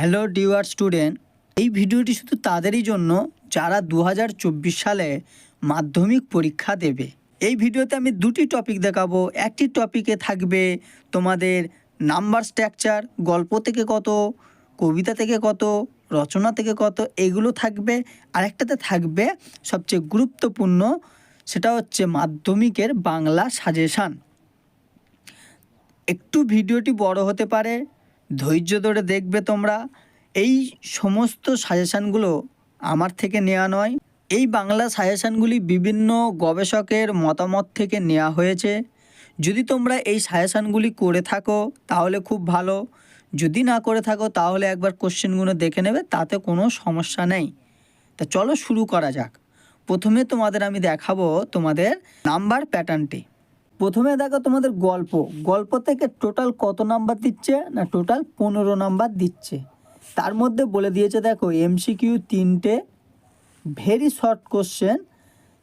Hello ডিওয়ার student, এই ভিডিওটি শুধু তাদেরই জন্য যারা দু হাজার চব্বিশ সালে মাধ্যমিক পরীক্ষা দেবে। এই ভিডিওতে আমি দুটি টপিক দেখাবো। একটি টপিকে থাকবে তোমাদের নাম্বার স্ট্রাকচার গল্প থেকে কত, কবিতা থেকে কত, রচনা থেকে কত, এগুলো থাকবে। আরেকটাতে থাকবে সবচেয়ে গুরুত্বপূর্ণ, সেটা হচ্ছে মাধ্যমিকের বাংলা সাজেশান একটু ভিডিওটি বড় হতে পারে ধৈর্য ধরে দেখবে তোমরা, এই সমস্ত সাজেশানগুলো আমার থেকে নেওয়া নয়। এই বাংলা সাজেশানগুলি বিভিন্ন গবেষকের মতামত থেকে নেওয়া হয়েছে। যদি তোমরা এই সাজেশানগুলি করে থাকো, তাহলে খুব ভালো। যদি না করে থাকো, তাহলে একবার কোশ্চেনগুলো দেখে নেবে, তাতে কোনো সমস্যা নেই। তা চলো শুরু করা যাক। প্রথমে তোমাদের আমি দেখাবো তোমাদের নাম্বার প্যাটার্নটি। প্রথমে দেখো তোমাদের গল্প। গল্প থেকে টোটাল কত নাম্বার দিচ্ছে না টোটাল পনেরো নাম্বার দিচ্ছে? তার মধ্যে বলে দিয়েছে দেখো এমসিকিউ তিনটে ভেরি শর্ট কোশ্চেন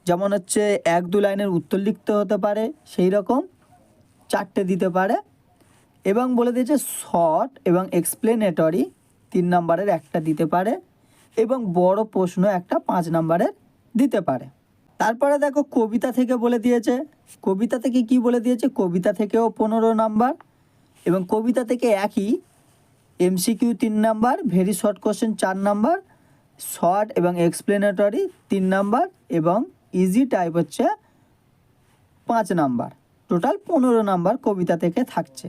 যেমন হচ্ছে এক দু লাইনের উত্তর লিখতে হতে পারে, সেই রকম চারটে দিতে পারে। এবং বলে দিয়েছে শর্ট এবং এক্সপ্লেনেটরি তিন নাম্বারের একটা দিতে পারে এবং বড় প্রশ্ন একটা পাঁচ নাম্বারের দিতে পারে। তারপরে দেখো কবিতা থেকে বলে দিয়েছে কবিতা থেকে কি বলে দিয়েছে? কবিতা থেকেও পনেরো নাম্বার এবং কবিতা থেকে একই এমসিকিউ তিন নাম্বার ভেরি শর্ট কোশ্চেন চার নাম্বার শর্ট এবং এক্সপ্লেনেটরি তিন নাম্বার এবং ইজি টাইপ হচ্ছে পাঁচ নাম্বার। টোটাল পনেরো নাম্বার কবিতা থেকে থাকছে।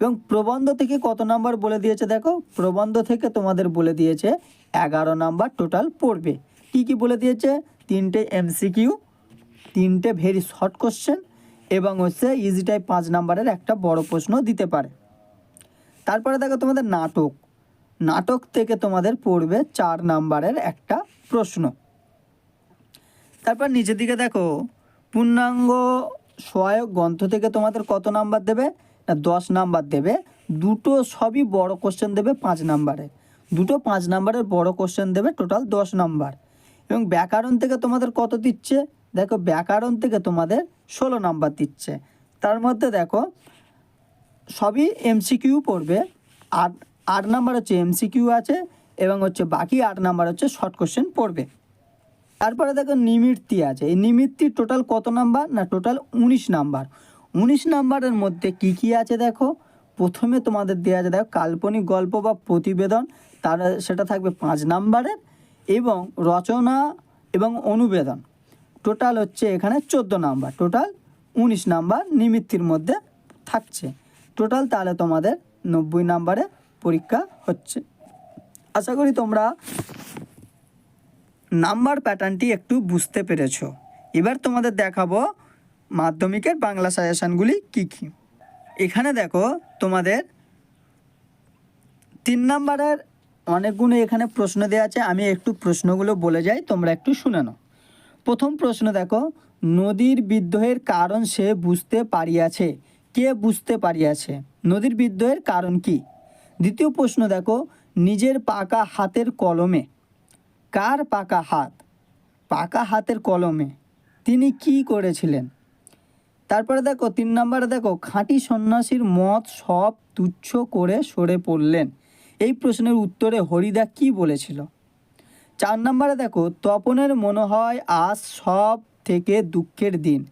এবং প্রবন্ধ থেকে কত নাম্বার বলে দিয়েছে দেখো? প্রবন্ধ থেকে তোমাদের বলে দিয়েছে এগারো নাম্বার টোটাল পড়বে। কি কি বলে দিয়েছে? তিনটে এমসিকিউ তিনটে ভেরি শর্ট কোশ্চেন এবং হচ্ছে ইজি টাইপ পাঁচ নাম্বারের একটা বড় প্রশ্ন দিতে পারে। তারপরে দেখো তোমাদের নাটক। নাটক থেকে তোমাদের পড়বে চার নাম্বারের একটা প্রশ্ন। তারপর নিচের দিকে দেখো, পূর্ণাঙ্গ সহায়ক গ্রন্থ থেকে তোমাদের কত নাম্বার দেবে? না, দশ নাম্বার দেবে। দুটো সবই বড় কোশ্চেন দেবে পাঁচ নাম্বারে। দুটো পাঁচ নাম্বারের বড় কোশ্চেন দেবে টোটাল দশ নাম্বার। এবং ব্যাকরণ থেকে তোমাদের কত দিচ্ছে? দেখো ব্যাকরণ থেকে তোমাদের ষোলো নাম্বার দিচ্ছে। তার মধ্যে দেখো, সবই এমসিকিউ পড়বে। আট আট নাম্বার হচ্ছে এমসিকিউ আছে এবং হচ্ছে বাকি আট নাম্বার হচ্ছে শর্ট কোশ্চেন পড়বে। তারপরে দেখো নিমিত্তি আছে। এই নিমিত্তি টোটাল কত নাম্বার না টোটাল উনিশ নাম্বার? উনিশ নাম্বারের মধ্যে কি কি আছে দেখো? প্রথমে তোমাদের দেওয়া আছে দেখো কাল্পনিক গল্প বা প্রতিবেদন। তার, সেটা থাকবে পাঁচ নাম্বারের এবং রচনা এবং অনুবেদন। টোটাল হচ্ছে এখানে চোদ্দ নাম্বার। টোটাল উনিশ নাম্বার নিমিত্তির মধ্যে থাকছে। টোটাল তাহলে তোমাদের নব্বই নাম্বারে পরীক্ষা হচ্ছে। আশা করি তোমরা নাম্বার প্যাটার্নটি একটু বুঝতে পেরেছ। এবার তোমাদের দেখাবো মাধ্যমিকের বাংলা সাজেশানগুলি কী কী। এখানে দেখো তোমাদের তিন নাম্বারের অনেকগুলো এখানে প্রশ্ন দেওয়া আছে। আমি একটু প্রশ্নগুলো বলে যাই, তোমরা একটু শুনে নাও। প্রথম প্রশ্ন দেখো, নদীর বিদ্রোহের কারণ সে বুঝতে পারিয়াছে। কে বুঝতে পারিয়াছে? নদীর বিদ্রোহের কারণ কি? দ্বিতীয় প্রশ্ন দেখো, নিজের পাকা হাতের কলমে। কার পাকা হাত? পাকা হাতের কলমে। তিনি কি করেছিলেন? তারপরে দেখো, তিন নম্বরে দেখো, খাঁটি সন্ন্যাসীর মত সব তুচ্ছ করে সরে পড়লেন। এই প্রশ্নের উত্তরে হরিদা কি বলেছিল? চার নম্বরে দেখো, তপনের মনে হয় আজ সব থেকে দুঃখের দিন।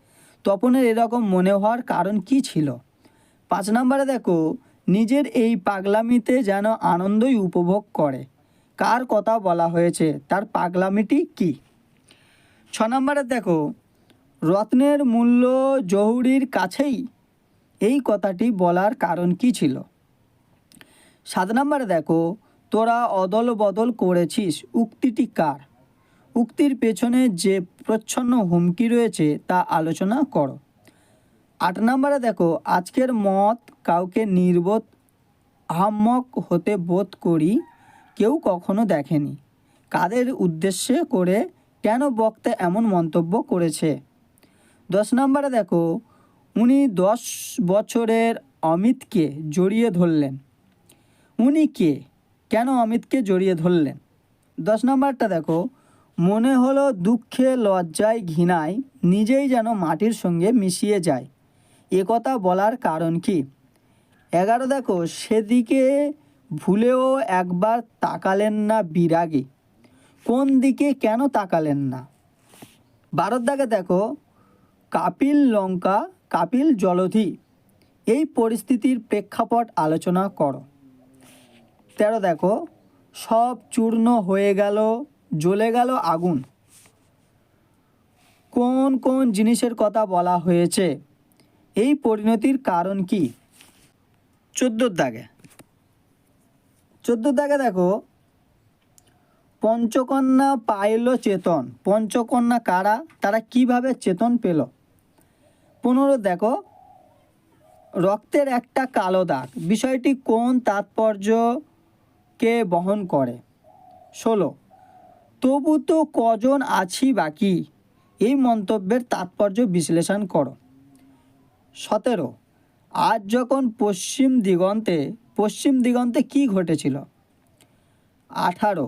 তপনের এরকম মনে হওয়ার কারণ কি ছিল? পাঁচ নম্বরে দেখো, নিজের এই পাগলামিতে যেন আনন্দই উপভোগ করে। কার কথা বলা হয়েছে? তার পাগলামিটি কি? ছ নম্বরে দেখো, রত্নের মূল্য জহুরির কাছেই এই কথাটি বলার কারণ কি ছিল? সাত নম্বরে দেখো তোরা অদল বদল করেছিস, উক্তিটি কার? উক্তির পেছনে যে প্রচ্ছন্ন হুমকি রয়েছে তা আলোচনা করো। আট নম্বরে দেখো, আজকের মত কাউকে নির্বোধ, আহাম্মক হতে বোধ করি কেউ কখনো দেখেনি। কাদের উদ্দেশ্যে করে কেন বক্তা এমন মন্তব্য করেছে? দশ নম্বরে দেখো, উনি দশ বছরের অমিতকে জড়িয়ে ধরলেন। উনি কে? কেন অমিতকে জড়িয়ে ধরলেন? দশ নম্বরটা দেখো। মনে হলো দুঃখে, লজ্জায়, ঘৃণায় নিজেই যেন মাটির সঙ্গে মিশিয়ে যায়। এ কথা বলার কারণ কি? এগারো দেখো, সেদিকে ভুলেও একবার তাকালেন না বিরাগে। কোন দিকে কেন তাকালেন না? ভারত দাগে দেখো, কাপিল লঙ্কা, কাপিল জলধি, এই পরিস্থিতির প্রেক্ষাপট আলোচনা করো। তেরো দেখো, সব চূর্ণ হয়ে গেল, জ্বলে গেল আগুন। কোন কোন জিনিসের কথা বলা হয়েছে? এই পরিণতির কারণ কি? চোদ্দোর দাগে। চোদ্দোর দাগে দেখো, পঞ্চকন্যা পাইল চেতন। পঞ্চকন্যা কারা? তারা কীভাবে চেতন পেল? পনেরো দেখো, রক্তের একটা কালো দাগ। বিষয়টি কোন তাৎপর্যকে বহন করে? ষোলো। তবু তো কজন আছি বাকি? এই মন্তব্যের তাৎপর্য বিশ্লেষণ করো। সতেরো। আজ যখন পশ্চিম দিগন্তে পশ্চিম দিগন্তে কি ঘটেছিল? আঠারো।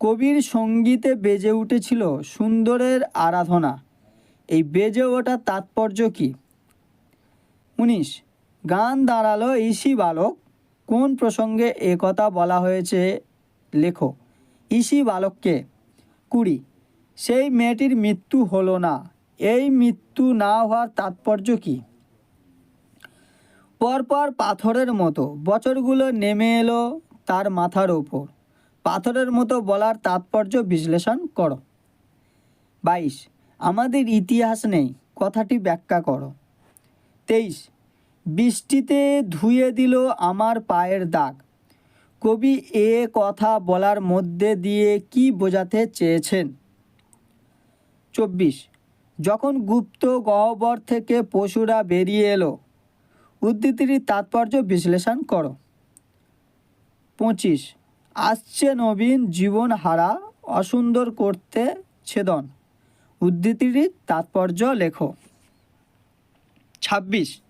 কবির সঙ্গীতে বেজে উঠেছিল সুন্দরের আরাধনা। এই বেজে ওঠার তাৎপর্য কী? উনিশ। গান দাঁড়াল ইসি বালক কোন প্রসঙ্গে এ কথা বলা হয়েছে? লেখো। ইসি বালককে, কুড়ি। সেই মেয়েটির মৃত্যু হলো না। এই মৃত্যু না হওয়ার তাৎপর্য কী? পরপর পাথরের মতো বছরগুলো নেমে এলো তার মাথার ওপর। পাথরের মতো বলার তাৎপর্য বিশ্লেষণ করো। বাইশ। আমাদের ইতিহাস নেই। কথাটি ব্যাখ্যা করো। তেইশ। বৃষ্টিতে ধুয়ে দিল আমার পায়ের দাগ। কবি এ কথা বলার মধ্যে দিয়ে কি বোঝাতে চেয়েছেন? চব্বিশ। যখন গুপ্ত গহ্বর থেকে পশুরা বেরিয়ে এলো, উদ্ধৃতির তাৎপর্য বিশ্লেষণ করো। পঁচিশ। আসছে নবীন জীবন হারা, অসুন্দর করতে ছেদন। উদ্ধৃতির তাৎপর্য লেখো। ছাব্বিশ।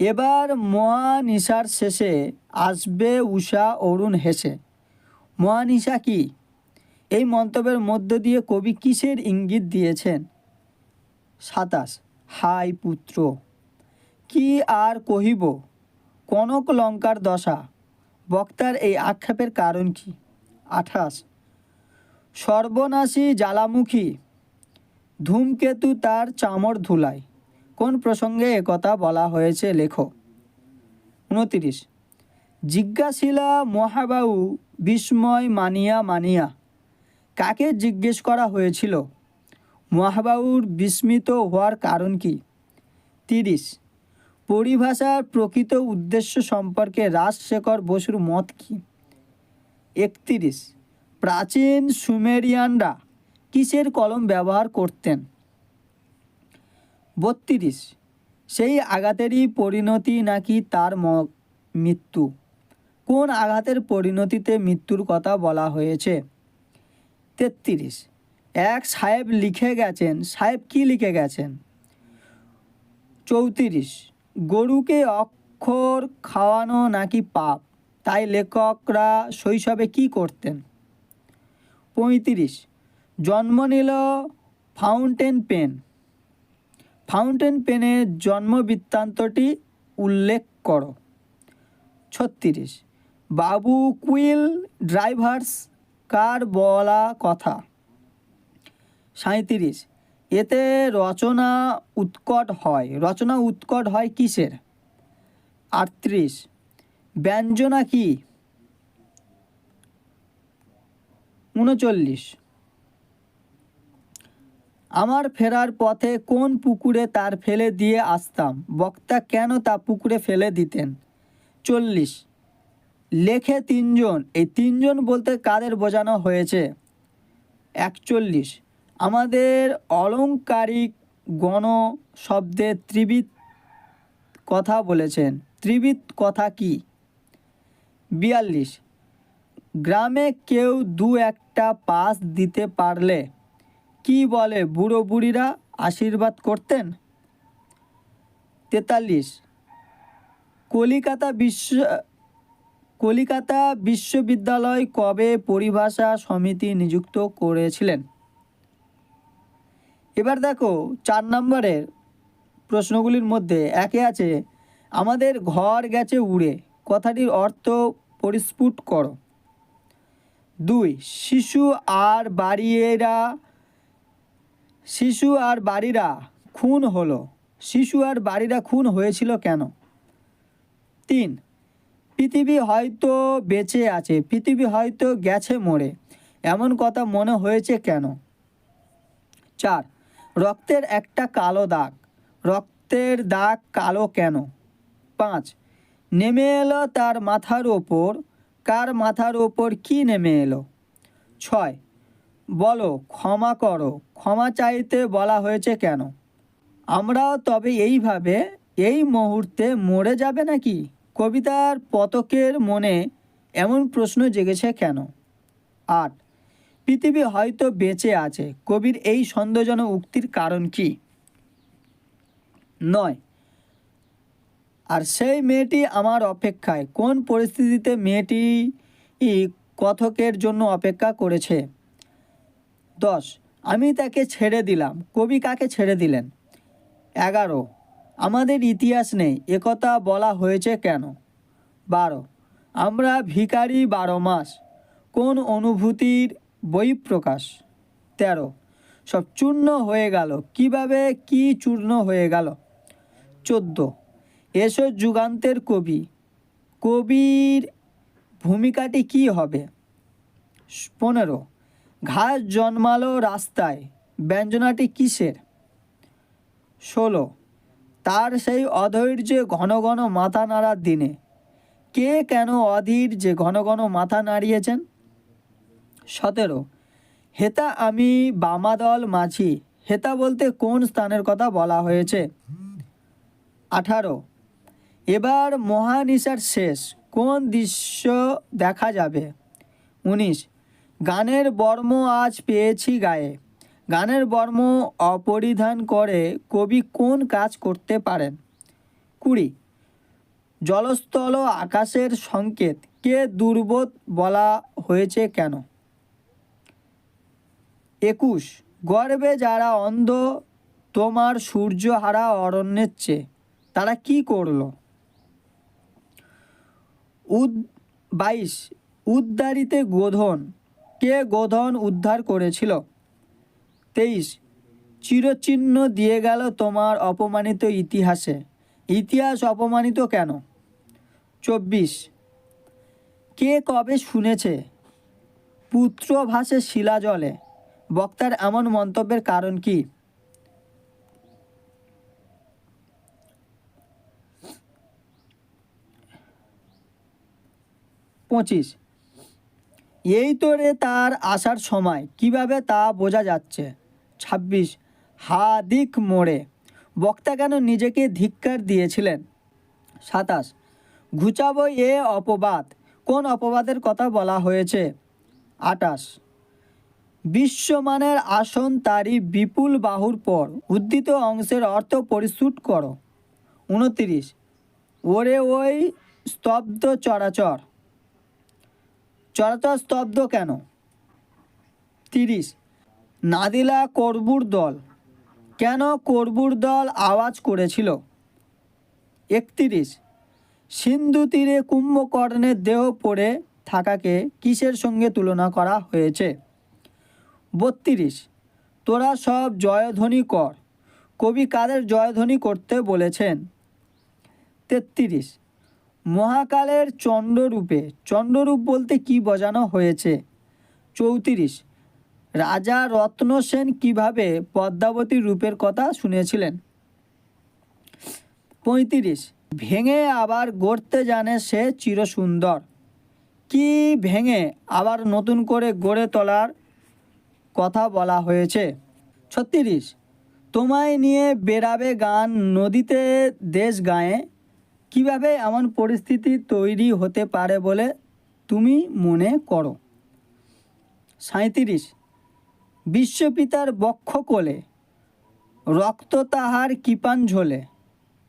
এবার মহানিশার শেষে আসবে উষা অরুণ হেসে। মহানিশা কি? এই মন্তব্যের মধ্য দিয়ে কবি কিসের ইঙ্গিত দিয়েছেন? সাতাশ, হাই পুত্র, কি আর কহিব? কনক লঙ্কার দশা, বক্তার এই আক্ষেপের কারণ কি? আঠাশ, সর্বনাশী জ্বালামুখী, ধূমকেতু তার চামর ধুলায়। কোন প্রসঙ্গে একথা বলা হয়েছে লেখো। উনতিরিশ। জিজ্ঞাসিলা মহাবাউ বিস্ময় মানিয়া মানিয়া, কাকে জিজ্ঞেস করা হয়েছিল? মহাবাউর বিস্মিত হওয়ার কারণ কি? তিরিশ। পরিভাষার প্রকৃত উদ্দেশ্য সম্পর্কে রাজশেখর বসুর মত কি? একত্রিশ। প্রাচীন সুমেরিয়ানরা কিসের কলম ব্যবহার করতেন? বত্রিশ। সেই আঘাতেরই পরিণতি নাকি তার ম- মৃত্যু? কোন আঘাতের পরিণতিতে মৃত্যুর কথা বলা হয়েছে? তেত্রিশ। এক সাহেব লিখে গেছেন। সাহেব কি লিখে গেছেন? চৌত্রিশ। গরুকে অক্ষর খাওয়ানো নাকি পাপ? তাই লেখকরা শৈশবে কি করতেন? পঁয়ত্রিশ। জন্ম নিল ফাউন্টেন পেন। ফাউন্টেন পেনের জন্ম বৃত্তান্তটি উল্লেখ করো। ছত্রিশ। বাবু কুইল ড্রাইভার্স কার বলা কথা? সাঁত্রিশ এতে রচনা উৎকট হয়। রচনা উৎকট হয় কিসের? আটত্রিশ। ব্যঞ্জনা কি? উনচল্লিশ। আমার ফেরার পথে কোন পুকুরে তার ফেলে দিয়ে আসতাম? বক্তা কেন তা পুকুরে ফেলে দিতেন? চল্লিশ। লেখে তিনজন। এই তিনজন বলতে কাদের বোঝানো হয়েছে? একচল্লিশ। আমাদের অলংকারিক গণ শব্দে ত্রিবিত কথা বলেছেন। ত্রিবিত কথা কি? বিয়াল্লিশ। গ্রামে কেউ দু একটা পাস দিতে পারলে কি বলে বুড়ো বুড়িরা আশীর্বাদ করতেন? তেতাল্লিশ। কলিকাতা বিশ্ব, কলিকাতা বিশ্ববিদ্যালয় কবে পরিভাষা সমিতি নিযুক্ত করেছিলেন? এবার দেখো, চার নম্বরের প্রশ্নগুলির মধ্যে একে আছে, আমাদের ঘর গেছে উড়ে, কথাটির অর্থ পরিস্ফুট করো। দুই, শিশু আর বাড়িয়েরা শিশু আর বাড়িরা খুন হলো। শিশু আর বাড়িরা খুন হয়েছিল কেন? তিন, পৃথিবী হয়তো বেঁচে আছে, পৃথিবী হয়তো গেছে মরে, এমন কথা মনে হয়েছে কেন? চার, রক্তের একটা কালো দাগ। রক্তের দাগ কালো কেন? পাঁচ, নেমে এলো তার মাথার ওপর। কার মাথার ওপর কি নেমে এলো? ছয় বলো, ক্ষমা করো। ক্ষমা চাইতে বলা হয়েছে কেন? আমরাও তবে এইভাবে এই মুহূর্তে মরে যাবে নাকি? কবিতার পতকের মনে এমন প্রশ্ন জেগেছে কেন? আট, পৃথিবী হয়তো বেঁচে আছে। কবির এই সন্দেহজনক উক্তির কারণ কি? নয়, আর সেই মেয়েটি আমার অপেক্ষায়। কোন পরিস্থিতিতে মেয়েটি কথকের জন্য অপেক্ষা করেছে? দশ। আমি তাকে ছেড়ে দিলাম। কবি কাকে ছেড়ে দিলেন? এগারো। আমাদের ইতিহাস নেই একথা বলা হয়েছে কেন? বারো। আমরা ভিখারি বারো মাস, কোন অনুভূতির বহিঃপ্রকাশ? তেরো। সব চূর্ণ হয়ে গেল, কীভাবে কি চূর্ণ হয়ে গেল? চোদ্দ। এসো যুগান্তের কবি, কবির ভূমিকাটি কি হবে? পনেরো। ঘাস জন্মালো রাস্তায়। ব্যঞ্জনাটি কিসের? ষোলো। তার সেই অধৈর্যে ঘন ঘন মাথা নাড়ার দিনে। কে কেন অধীর যে ঘন ঘন মাথা নাড়িয়েছেন? সতেরো। হেতা আমি বামাদল মাছি হেতা বলতে কোন স্থানের কথা বলা হয়েছে? আঠারো। এবার মহানিশার শেষ। কোন দৃশ্য দেখা যাবে? উনিশ। গানের বর্ম আজ পেয়েছি গায়ে। গানের বর্ম অপরিধান করে কবি কোন কাজ করতে পারেন? কুড়ি, জলস্থল আকাশের সংকেত, কে দুর্বোধ বলা হয়েছে কেন? একুশ, গর্বে যারা অন্ধ, তোমার সূর্যহারা অরণ্যের চেয়ে, তারা কি করল? উদ, বাইশ উদ্ধারিতে গোধন কে গোধন উদ্ধার করেছিল? তেইশ। চিরচিহ্ন দিয়ে গেল তোমার অপমানিত ইতিহাসে। ইতিহাস অপমানিত কেন? চব্বিশ। কে কবে শুনেছে? পুত্র ভাসে শিলা জলে। বক্তার এমন মন্তব্যের কারণ কি? পঁচিশ। এই তো রে তার আসার সময়। কীভাবে তা বোঝা যাচ্ছে? ছাব্বিশ হা দিক মোড়ে। বক্তা কেন নিজেকে ধিক্কার দিয়েছিলেন? সাতাশ, ঘুচাবো এ অপবাদ। কোন অপবাদের কথা বলা হয়েছে? আটাশ বিশ্বমানের আসন তারই বিপুল বাহুর পর উদ্ধৃত অংশের অর্থ পরিস্ফুট করো। উনতিরিশ, ওরে ওই স্তব্ধ চরাচর। চরাচর স্তব্ধ কেন? তিরিশ। নাদিলা করবুর দল। কেন করবুর দল আওয়াজ করেছিল? একত্রিশ। সিন্ধু তীরে কুম্ভকর্ণের দেহ পড়ে থাকাকে কিসের সঙ্গে তুলনা করা হয়েছে? বত্রিশ। তোরা সব জয়ধ্বনি কর। কবি কাদের জয়ধ্বনি করতে বলেছেন? তেত্রিশ। মহাকালের চণ্ডরূপে চণ্ডরূপ বলতে কি বোঝানো হয়েছে? চৌত্রিশ, রাজা রত্নসেন কীভাবে পদ্মাবতী রূপের কথা শুনেছিলেন? পঁয়ত্রিশ, ভেঙে আবার গড়তে জানে সে চিরসুন্দর। কি ভেঙে আবার নতুন করে গড়ে তোলার কথা বলা হয়েছে? ছত্রিশ, তোমায় নিয়ে বেরাবে গান নদীতে দেশ গায়ে কীভাবে এমন পরিস্থিতি তৈরি হতে পারে বলে তুমি মনে করো? সাঁত্রিশ বিশ্বপিতার বক্ষ কোলে রক্ত তাহার কিপান ঝোলে,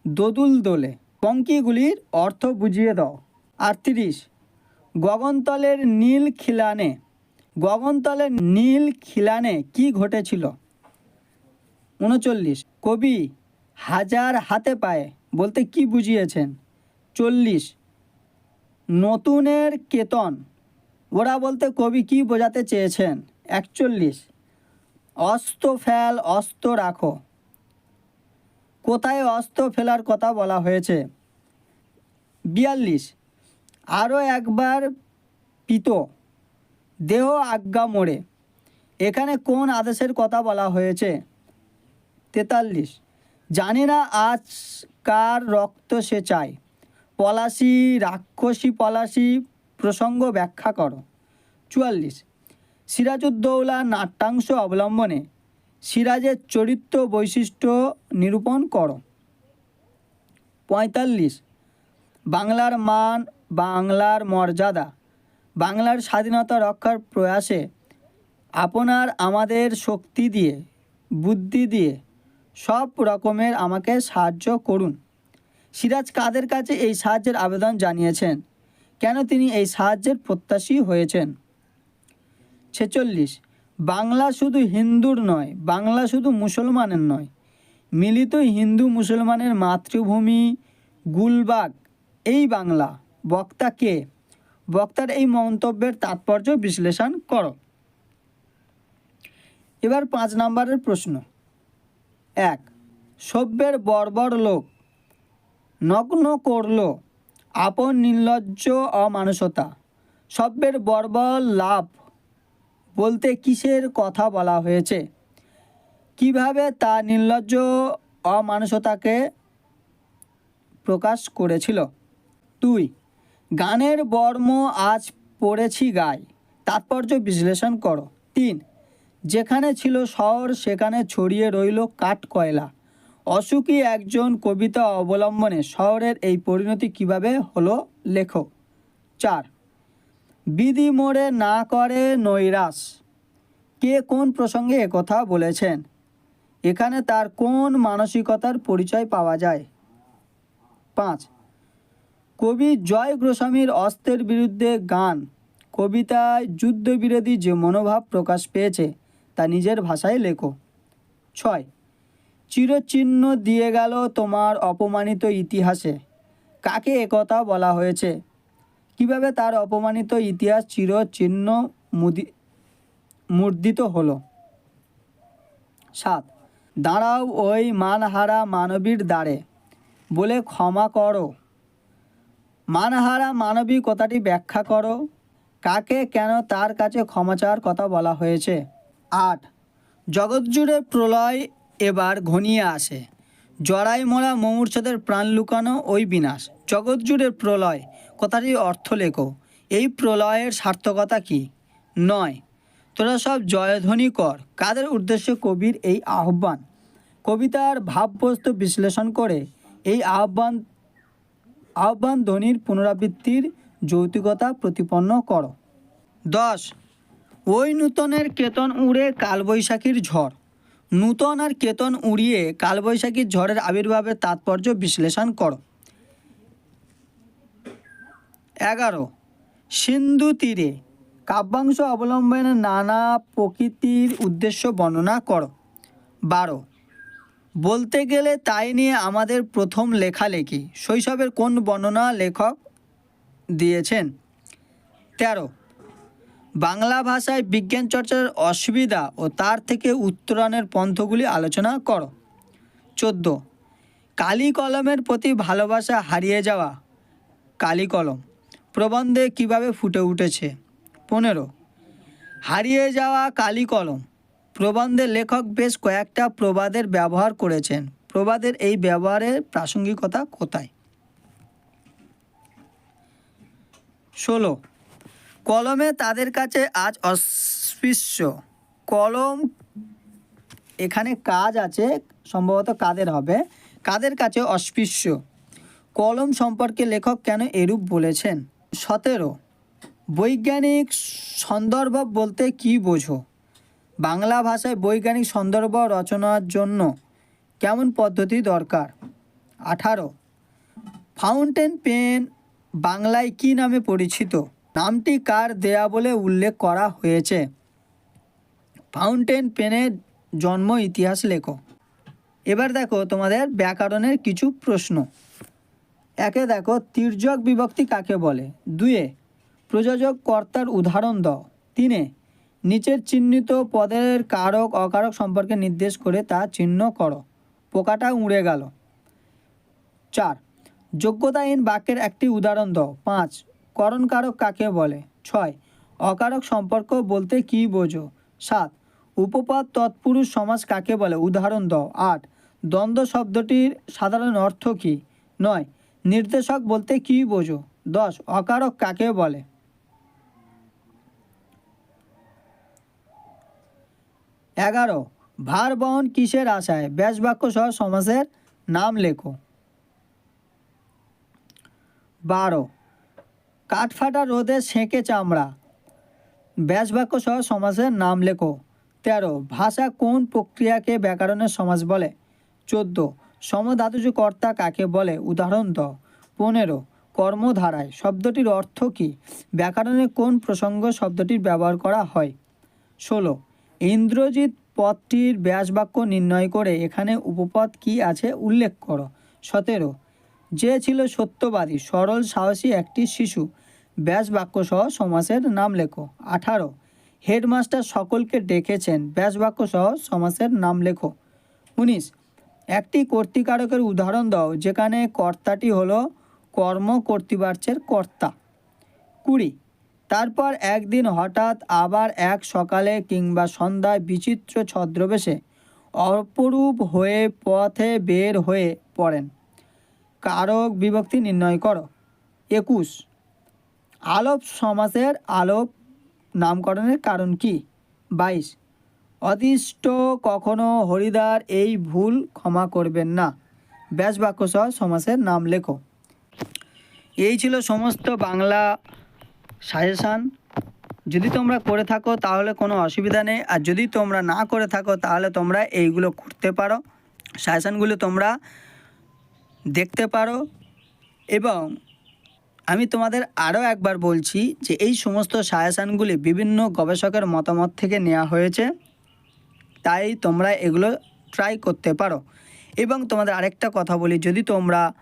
দোদুল দোলে, পঙ্কিগুলির অর্থ বুঝিয়ে দাও। আটত্রিশ। গগনতলের নীল খিলানে, গগনতলের নীল খিলানে কি ঘটেছিল? উনচল্লিশ। কবি হাজার হাতে পায়ে বলতে কি বুঝিয়েছেন? চল্লিশ। নতুনের কেতন। ওরা বলতে কবি কি বোঝাতে চেয়েছেন? একচল্লিশ। অস্ত ফেল, অস্ত রাখো। কোথায় অস্ত ফেলার কথা বলা হয়েছে? বিয়াল্লিশ। আরও একবার পিত। দেহ আজ্ঞা মোড়ে। এখানে কোন আদেশের কথা বলা হয়েছে? তেতাল্লিশ। জানি না আজ কার রক্ত সে চায়। পলাশি রাক্ষসী পলাশি, প্রসঙ্গ ব্যাখ্যা করো। চুয়াল্লিশ। সিরাজউদ্দৌলা নাট্যাংশ অবলম্বনে সিরাজের চরিত্র বৈশিষ্ট্য নিরূপণ করো। পঁয়তাল্লিশ। বাংলার মান, বাংলার মর্যাদা, বাংলার স্বাধীনতা রক্ষার প্রয়াসে, আপনার আমাদের শক্তি দিয়ে, বুদ্ধি দিয়ে সব রকমের আমাকে সাহায্য করুন। সিরাজ কাদের কাছে এই সাহায্যের আবেদন জানিয়েছেন? কেন তিনি এই সাহায্যের প্রত্যাশী হয়েছেন? ছেচল্লিশ, বাংলা শুধু হিন্দুর নয়, বাংলা শুধু মুসলমানের নয়। মিলিত হিন্দু মুসলমানের মাতৃভূমি গুলবাগ, এই বাংলা। বক্তা কে? বক্তার এই মন্তব্যের তাৎপর্য বিশ্লেষণ করো। এবার পাঁচ নম্বরের প্রশ্ন। এক। সভ্যের বর্বর লোক। নগ্ন করল। আপন নির্লজ্জ অমানুষতা। সভ্যের বর্বর লাভ। বলতে কিসের কথা বলা হয়েছে? কীভাবে তা নির্লজ্জ অমানুষতাকে প্রকাশ করেছিল? দুই। গানের বর্ম আজ পড়েছি গায়। তাৎপর্য বিশ্লেষণ করো। তিন। যেখানে ছিল শহর, সেখানে ছড়িয়ে রইল কাঠ কয়লা। অসুখী একজন কবিতা অবলম্বনে শহরের এই পরিণতি কীভাবে হলো লেখো চার, বিধি মোড়ে না করে নৈরাশ। কে কোন প্রসঙ্গে একথা বলেছেন? এখানে তার কোন মানসিকতার পরিচয় পাওয়া যায়? পাঁচ, কবি জয় গোস্বামীর অস্ত্রের বিরুদ্ধে গান। কবিতায় যুদ্ধবিরোধী যে মনোভাব প্রকাশ পেয়েছে তা নিজের ভাষায় লেখো। ছয়, চিরচিহ্ন দিয়ে গেল তোমার অপমানিত ইতিহাসে। কাকে একথা বলা হয়েছে? কীভাবে তার অপমানিত ইতিহাস চিরচিহ্ন মুদি, মুদ্রিত হলো? সাত, দাঁড়াও ওই মানহারা মানবীর দ্বারে। বলে ক্ষমা করো। মানহারা মানবী কথাটি ব্যাখ্যা করো। কাকে কেন তার কাছে ক্ষমা চাওয়ার কথা বলা হয়েছে? আট। জগৎজুড়ে প্রলয় এবার ঘনিয়ে আসে। জড়াই মরা মমূর্ষদের প্রাণ লুকানো ওই বিনাশ। জগৎজুড়ে প্রলয় কথাটির অর্থ লেখো, এই প্রলয়ের সার্থকতা কি? নয়। তোরা সব জয়ধ্বনি কর, কাদের উদ্দেশ্যে কবির এই আহ্বান? কবিতার ভাববস্তু বিশ্লেষণ করে, এই আহ্বান আহ্বান ধ্বনির পুনরাবৃত্তির যৌতিকতা প্রতিপন্ন করো। দশ। ওই নূতনের কেতন উড়ে কালবৈশাখীর ঝড়। নূতন আর কেতন উড়িয়ে কালবৈশাখীর ঝড়ের আবির্ভাবের তাৎপর্য বিশ্লেষণ করো। এগারো। সিন্ধু তীরে কাব্যাংশ অবলম্বনে নানা প্রকৃতির উদ্দেশ্য বর্ণনা করো। বারো। বলতে গেলে তাই নিয়ে আমাদের প্রথম লেখালেখি। শৈশবের কোন বর্ণনা লেখক দিয়েছেন? তেরো। বাংলা ভাষায় বিজ্ঞান চর্চার অসুবিধা ও তার থেকে উত্তরণের পন্থগুলি আলোচনা করো। চোদ্দ। কালি কলমের প্রতি ভালোবাসা হারিয়ে যাওয়া। কালি কলম প্রবন্ধে কীভাবে ফুটে উঠেছে? পনেরো। হারিয়ে যাওয়া কালি কলম প্রবন্ধে লেখক বেশ কয়েকটা প্রবাদের ব্যবহার করেছেন। প্রবাদের এই ব্যবহারের প্রাসঙ্গিকতা কোথায়? ষোলো। কলমে তাদের কাছে আজ অস্পৃশ্য। কলম, এখানে কাজ আছে, সম্ভবত কাদের হবে, কাদের কাছে অস্পৃশ্য। কলম সম্পর্কে লেখক কেন এরূপ বলেছেন? সতেরো, বৈজ্ঞানিক সন্দর্ভ বলতে কি বোঝো? বাংলা ভাষায় বৈজ্ঞানিক সন্দর্ভ রচনার জন্য কেমন পদ্ধতি দরকার? আঠারো, ফাউন্টেন পেন বাংলায় কি নামে পরিচিত? নামটি কার দেয়া বলে উল্লেখ করা হয়েছে? ফাউন্টেন পেনের জন্ম ইতিহাস লেখো। এবার দেখো তোমাদের ব্যাকরণের কিছু প্রশ্ন। একে দেখো, তির্যক বিভক্তি কাকে বলে? দুয়ে, প্রযোজক কর্তার উদাহরণ দাও। তিনে, নিচের চিহ্নিত পদের কারক, অকারক সম্পর্কে নির্দেশ করে তা চিহ্ন করো। পোকাটা উড়ে গেল। চার, যোগ্যতাহীন বাক্যের একটি উদাহরণ দাও। পাঁচ করণ কারক কাকে বলে? ছয়, অকারক সম্পর্ক বলতে কী বোঝো? সাত উপপদ তৎপুরুষ সমাজ কাকে বলে? উদাহরণ দাও। আট, দ্বন্দ্ব শব্দটির সাধারণ অর্থ কী? নয়, নির্দেশক বলতে কী বোঝো? দশ, অকারক কাকে বলে? এগারো, ভার বহন কিসের আশায়? ব্যাস বাক্য সহ সমাসের নাম লেখো। বারো কাঠফাটা রোদে সেঁকে চামড়া। ব্যাস বাক্য সহ সমাসের নাম লেখো। তেরো, ভাষা কোন প্রক্রিয়াকে ব্যাকরণের সমাজ বলে? চোদ্দ, সমধাতুজ কর্তা কাকে বলে? উদাহরণ দ পনেরো, কর্মধারায় শব্দটির অর্থ কী? ব্যাকরণে কোন প্রসঙ্গ শব্দটির ব্যবহার করা হয়? ষোলো, ইন্দ্রজিৎ পদটির ব্যাসবাক্য নির্ণয় করে এখানে উপপদ কি আছে উল্লেখ করো। সতেরো যে ছিল সত্যবাদী, সরল, সাহসী একটি শিশু। ব্যাস বাক্য সহ সমাসের নাম লেখো। আঠারো। হেডমাস্টার সকলকে ডেকেছেন। ব্যাস বাক্য সহ সমাসের নাম লেখো। উনিশ। একটি কর্তৃকারকের উদাহরণ দাও, যেখানে কর্তাটি হলো কর্ম কর্তৃবাচ্যের কর্তা। কুড়ি। তারপর একদিন হঠাৎ আবার এক সকালে কিংবা সন্ধ্যায় বিচিত্র ছদ্রবেশে অপরূপ হয়ে পথে বের হয়ে পড়েন। কারক বিভক্তি নির্ণয় করো। একুশ। আলোপ সমাসের আলোপ নামকরণের কারণ কি? বাইশ। অতিষ্ঠ কখনো হরিদার এই ভুল ক্ষমা করবেন না। ব্যাস বাক্য সহ সমাসের নাম লেখো। এই ছিল সমস্ত বাংলা সাজেশান। যদি তোমরা করে থাকো তাহলে কোনো অসুবিধা নেই। আর যদি তোমরা না করে থাকো তাহলে তোমরা এইগুলো করতে পারো। সাজেশানগুলো তোমরা দেখতে পারো। এবং আমি তোমাদের আরও একবার বলছি যে এই সমস্ত সাজেশানগুলি বিভিন্ন গবেষকের মতামত থেকে নেওয়া হয়েছে। তাই তোমরা এগুলো ট্রাই করতে পারো। এবং তোমাদের আরেকটা কথা বলি, যদি তোমরা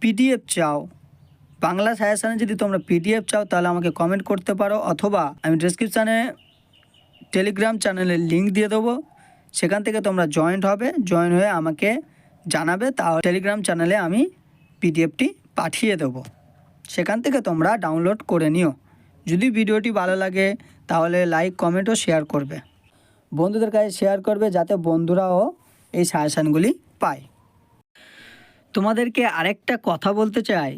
পিডিএফ চাও, বাংলা সাজেশানে যদি তোমরা পিডিএফ চাও, তাহলে আমাকে কমেন্ট করতে পারো, অথবা আমি ডিসক্রিপশানে টেলিগ্রাম চ্যানেলের লিঙ্ক দিয়ে দেবো। সেখান থেকে তোমরা জয়েন্ট হবে জয়েন হয়ে আমাকে জানাবে তা টেলিগ্রাম চ্যানেলে আমি পিডিএফটি পাঠিয়ে দেবো। সেখান থেকে তোমরা ডাউনলোড করে নিও। যদি ভিডিওটি ভালো লাগে, তাহলে লাইক কমেন্ট ও শেয়ার করবে। বন্ধুদের কাছে শেয়ার করবে, যাতে বন্ধুরাও এই সাজেশানগুলি পায়। তোমাদেরকে আরেকটা কথা বলতে চাই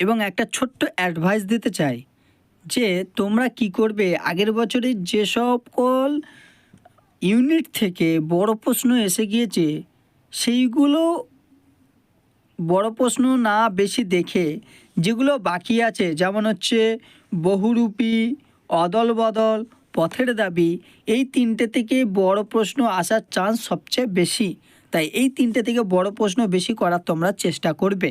এবং একটা ছোট্ট অ্যাডভাইস দিতে চাই, যে তোমরা কি করবে, আগের বছরের যে সকল ইউনিট থেকে বড় প্রশ্ন এসে গিয়েছে সেইগুলো বড় প্রশ্ন না বেশি দেখে যেগুলো বাকি আছে, যেমন হচ্ছে বহুরূপী, অদল বদল, পথের দাবি, এই তিনটে থেকে বড় প্রশ্ন আসার চান্স সবচেয়ে বেশি। তাই এই তিনটে থেকে বড় প্রশ্ন বেশি করার তোমরা চেষ্টা করবে।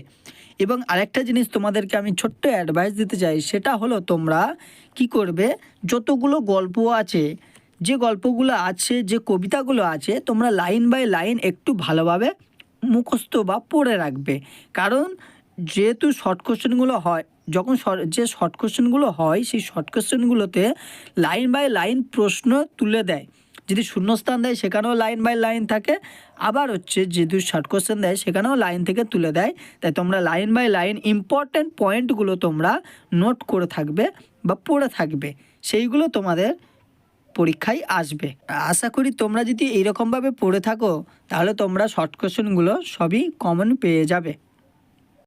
এবং আরেকটা জিনিস তোমাদেরকে আমি ছোট্ট অ্যাডভাইস দিতে চাই, সেটা হলো তোমরা কি করবে? যতগুলো গল্প আছে যে গল্পগুলো আছে, যে কবিতাগুলো আছে, তোমরা লাইন বাই লাইন একটু ভালোভাবে মুখস্থ বা পড়ে রাখবে। কারণ যেহেতু শর্ট কোশ্চেনগুলো হয়, যখন যে শর্ট কোশ্চেনগুলো হয়, সেই শর্ট কোশ্চেনগুলোতে লাইন বাই লাইন প্রশ্ন তুলে দেয়। যদি শূন্যস্থান দেয়, সেখানেও লাইন বাই লাইন থাকে। আবার হচ্ছে যদি শর্ট কোশ্চেন দেয়, সেখানেও লাইন থেকে তুলে দেয়। তাই তোমরা লাইন বাই লাইন ইম্পর্ট্যান্ট পয়েন্টগুলো তোমরা নোট করে থাকবে বা পড়ে থাকবে। সেইগুলো তোমাদের পরীক্ষায় আসবে। আশা করি তোমরা যদি এইরকমভাবে পড়ে থাকো, তাহলে তোমরা শর্ট কোশ্চেনগুলো সবই কমন পেয়ে যাবে।